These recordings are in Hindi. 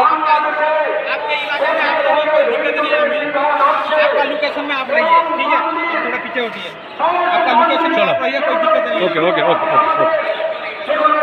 आपका आपके इलाके में आपका लोकेशन में आप रहिए, ठीक है? थोड़ा पीछे होती है आपका लोकेशन चलो। कोई दिक्कत नहीं ओके ओके ओके ओके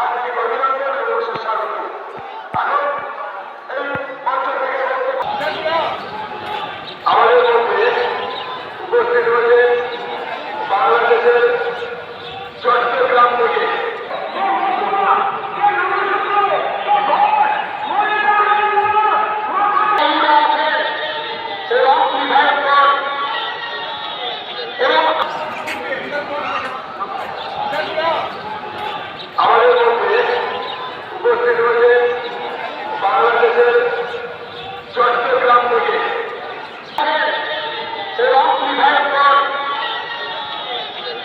আপনাকে অভিনন্দন এবং সুস্বাগত। মধ্যে রয়েছে বাংলাদেশের চট্টগ্রাম থেকে। এবং বিধায়ক